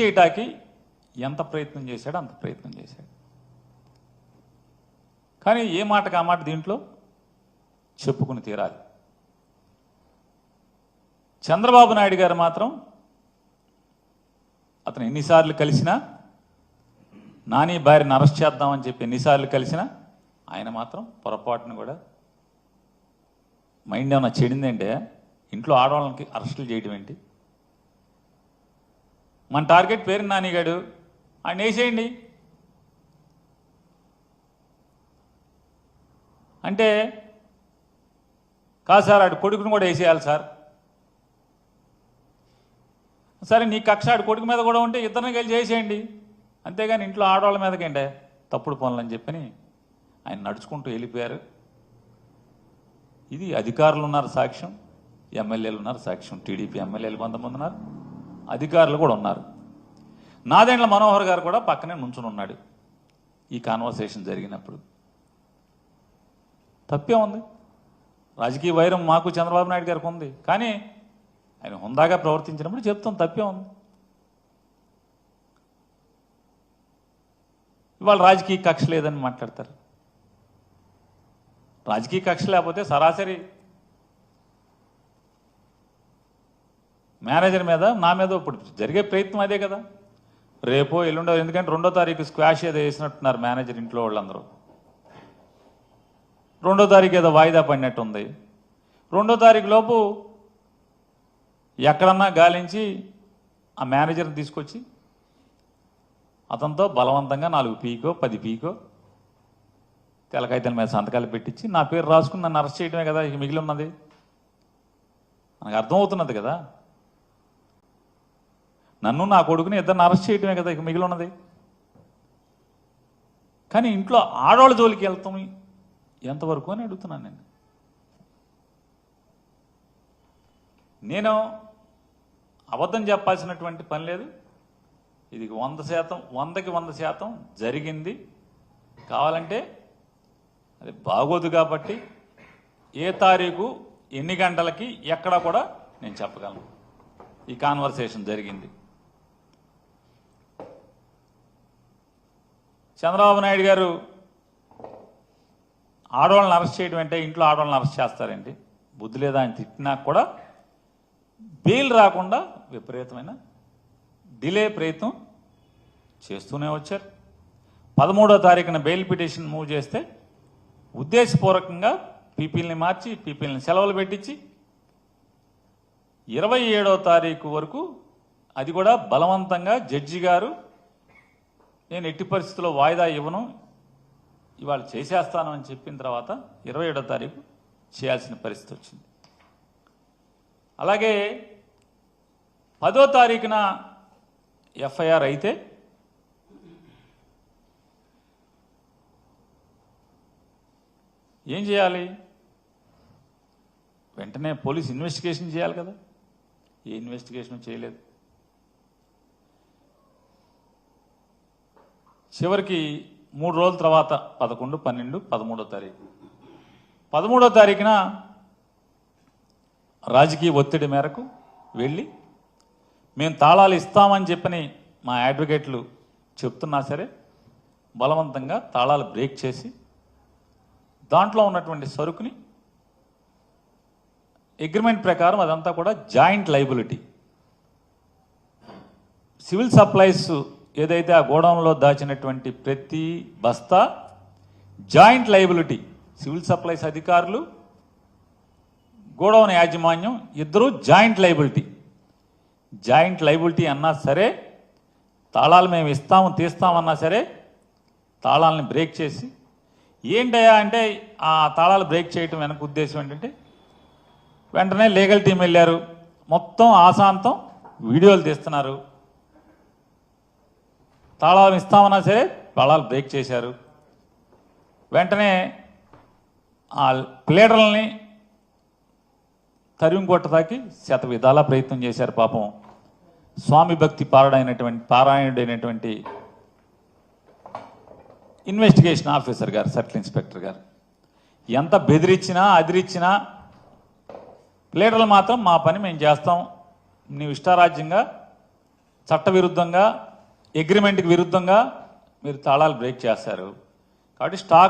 చేయటానికి ఎంత ప్రయత్నం చేశాడో అంత ప్రయత్నం చేశాడు. కానీ ఏ మాటకు ఆ మాట దీంట్లో? చెప్పుకుని తీరాలి. చంద్రబాబు నాయుడు గారు మాత్రం అతను ఎన్నిసార్లు కలిసినా నాని భార్యను అరెస్ట్ చేద్దామని చెప్పి ఎన్నిసార్లు కలిసినా ఆయన మాత్రం పొరపాటును కూడా మైండ్ ఏమైనా చెడిందంటే ఇంట్లో ఆడవాళ్ళకి అరెస్టులు చేయడం ఏంటి? మన టార్గెట్ పేరు నానిగాడు ఆయన వేసేయండి. అంటే కాదు సార్ ఆడు కొడుకును కూడా వేసేయాలి సార్. సరే నీ కక్ష ఆడు కొడుకు మీద కూడా ఉంటే ఇద్దరిని కలిసి చేసేయండి అంతేగాని ఇంట్లో ఆడవాళ్ళ మీదకంటే తప్పుడు పనులు అని చెప్పని ఆయన నడుచుకుంటూ వెళ్ళిపోయారు. ఇది అధికారులు ఉన్నారు సాక్ష్యం ఎమ్మెల్యేలు ఉన్నారు సాక్ష్యం టీడీపీ ఎమ్మెల్యేలు కొంతమంది ఉన్నారు అధికారులు కూడా ఉన్నారు. నాదెండ్ల మనోహర్ గారు కూడా పక్కనే నుంచుని ఉన్నాడు. ఈ కాన్వర్సేషన్ జరిగినప్పుడు. తప్పే ఉంది. రాజకీయ వైరం మాకు చంద్రబాబు నాయుడు గారికి ఉంది. కానీ ఆయన హుందాగా ప్రవర్తించినప్పుడు చెప్తాం తప్పే ఉంది. ఇవాళ రాజకీయ కక్ష లేదని మాట్లాడతారు. రాజకీయ కక్ష లేకపోతే సరాసరి మేనేజర్ మీద నా మీద ఇప్పుడు జరిగే ప్రయత్నం అదే కదా. రేపో ఎల్లుండో ఎందుకంటే రెండో తారీఖు స్క్వాష్ ఏదో వేసినట్టున్నారు మేనేజర్ ఇంట్లో వాళ్ళందరూ. రెండో తారీఖు ఏదో వాయిదా పడినట్టు ఉంది రెండో తారీఖు లోపు ఎక్కడన్నా గాలించి ఆ మేనేజర్ని తీసుకొచ్చి అతనితో బలవంతంగా నాలుగు పీకో పది పీకో తెలకాయితల మీద సంతకాలు పెట్టించి నా పేరు రాసుకుని నన్ను అరెస్ట్ చేయడమే కదా ఇక మిగిలి ఉన్నది? మనకు అర్థమవుతున్నది కదా. నన్ను నా కొడుకుని ఇద్దరిని అరెస్ట్ చేయడమే కదా ఇక మిగిలి ఉన్నది కానీ ఇంట్లో ఆడవాళ్ళ జోలికి వెళ్తాం. ఎంతవరకు అని అడుగుతున్నాను నేను. నేను అబద్ధం చెప్పాల్సినటువంటి పని లేదు. ఇది వంద శాతం వందకి వంద శాతం జరిగింది. కావాలంటే అది బాగోదు కాబట్టి ఏ తారీఖు ఎన్ని గంటలకి ఎక్కడ కూడా నేను చెప్పగలను. ఈ కాన్వర్సేషన్ జరిగింది. చంద్రబాబు నాయుడు గారు ఆడవాళ్ళని అరెస్ట్ చేయడం అంటే ఇంట్లో ఆడవాళ్ళని అరెస్ట్ చేస్తారండి బుద్ధి లేదా అని తిట్టినా కూడా బెయిల్ రాకుండా విపరీతమైన డిలే ప్రయత్నం చేస్తూనే వచ్చారు. పదమూడో తారీఖున బెయిల్ పిటిషన్ మూవ్ చేస్తే ఉద్దేశపూర్వకంగా పీపీల్ని మార్చి పీపీల్ని సెలవులు పెట్టించి ఇరవై ఏడో తారీఖు వరకు అది కూడా బలవంతంగా జడ్జి గారు నేను ఎట్టి పరిస్థితుల్లో వాయిదా ఇవ్వను. ఇవాళ చేసేస్తాను అని చెప్పిన తర్వాత ఇరవై ఏడో తారీఖు చేయాల్సిన పరిస్థితి వచ్చింది. అలాగే పదో తారీఖున ఎఫ్ఐఆర్ అయితే ఏం చేయాలి? వెంటనే పోలీస్ ఇన్వెస్టిగేషన్ చేయాలి కదా. ఏ ఇన్వెస్టిగేషన్ చేయలేదు. చివరికి మూడు రోజుల తర్వాత పదకొండు పన్నెండు పదమూడో తారీఖు. పదమూడో తారీఖున రాజకీయ ఒత్తిడి మేరకు వెళ్ళి మేము తాళాలు ఇస్తామని చెప్పని మా అడ్వకేట్లు చెప్తున్నా సరే బలవంతంగా తాళాలు బ్రేక్ చేసి దాంట్లో ఉన్నటువంటి సరుకుని అగ్రిమెంట్ ప్రకారం అదంతా కూడా జాయింట్ లైబిలిటీ. సివిల్ సప్లైస్ ఏదైతే ఆ గోడౌన్లో దాచినటువంటి ప్రతి బస్తా జాయింట్ లైబిలిటీ సివిల్ సప్లైస్ అధికారులు గోడౌన్ యాజమాన్యం ఇద్దరు జాయింట్ లైబిలిటీ జాయింట్ లైబిలిటీ అన్నా సరే తాళాలు మేము ఇస్తాము తీస్తామన్నా సరే తాళాలని బ్రేక్ చేసి ఏంటయ్యా అంటే ఆ తాళాలు బ్రేక్ చేయటం వెనక ఉద్దేశం ఏంటంటే వెంటనే లీగల్ టీం వెళ్ళారు. మొత్తం ఆశాంతం వీడియోలు తీస్తున్నారు. తాళాలు ఇస్తామన్నా సరే తాళాలు బ్రేక్ చేశారు. వెంటనే ఆ ప్లేడర్లని తరిమికొట్టదాకి శత విధాలా ప్రయత్నం చేశారు పాపం. స్వామి భక్తి పారాడైనటువంటి పారాయణుడైనటువంటి ఇన్వెస్టిగేషన్ ఆఫీసర్ గారు సర్కిల్ ఇన్స్పెక్టర్ గారు. ఎంత బెదిరించినా అదిరిచ్చినా ప్లేడర్లు మాత్రం మా పని మేము చేస్తాం. నీవు ఇష్టారాజ్యంగా చట్టవిరుద్ధంగా అగ్రిమెంట్కి విరుద్ధంగా మీరు తాళాలు బ్రేక్ చేస్తారు. కాబట్టి స్టాక్